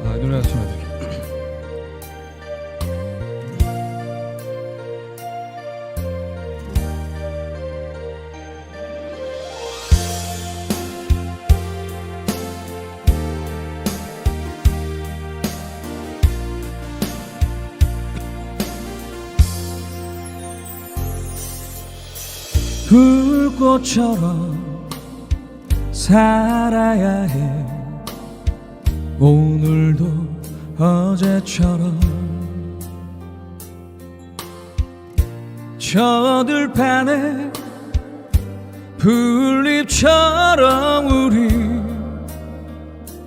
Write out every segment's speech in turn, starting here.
아, 노래 하나 전해드릴게요. 불꽃처럼 살아야 해 오늘도 어제처럼 저 들판에 풀잎처럼 우리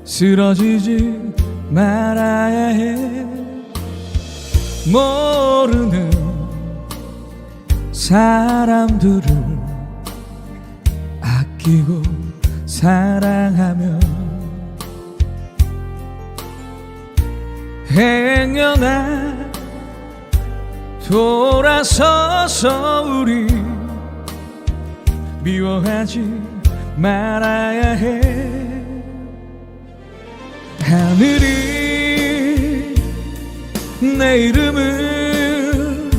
쓰러지지 말아야 해. 모르는 사람들을 아끼고 사랑하며 행여나 돌아서서 우리 미워하지 말아야 해. 하늘이 내 이름을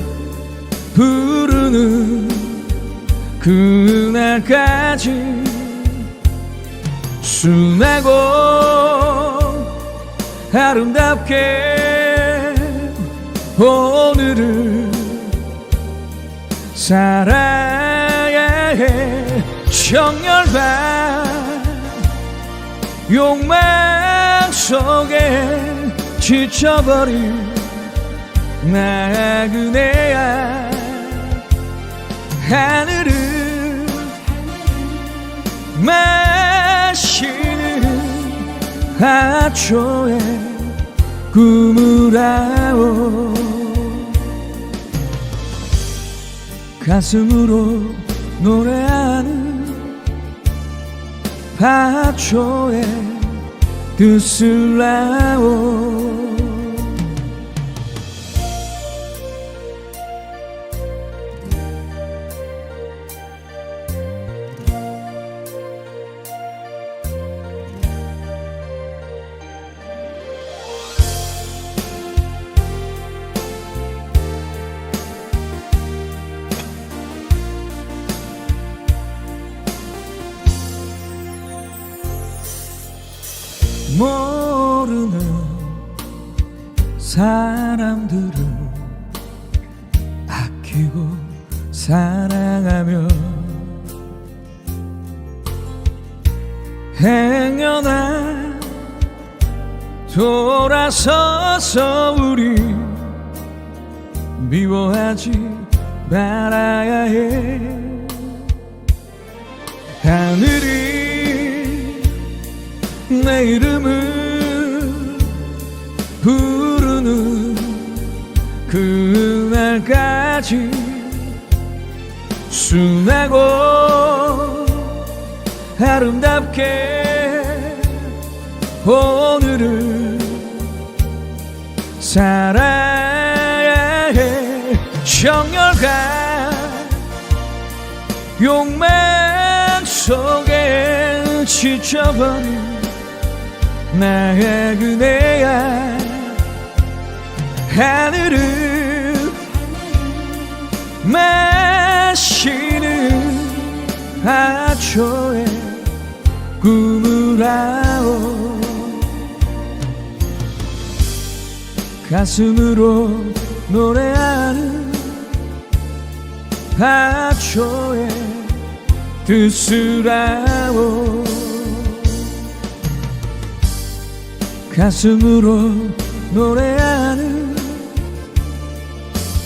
부르는 그날까지 순하고 아름답게 오늘을 살아야 해. 정열과 욕망 속에 지쳐버린 나그네야 하늘을 하초에 구물아오. 가슴으로 노래하는 하초에 뜻을 아오 모르는 사람들을 아끼고 사랑하며 행여나 돌아서서 우리 미워하지 말아야 해. 하늘이 내 이름을 부르는 그날까지 순하고 아름답게 오늘을 살아야 해. 정열과 욕망 속에 지쳐버린 나의 그대야 하늘을 마시는 하초에 꿈을 아오. 가슴으로 노래하는 하초에 뜻을 아오 가슴으로 노래하는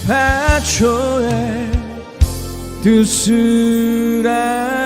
하초에 뜻을 아오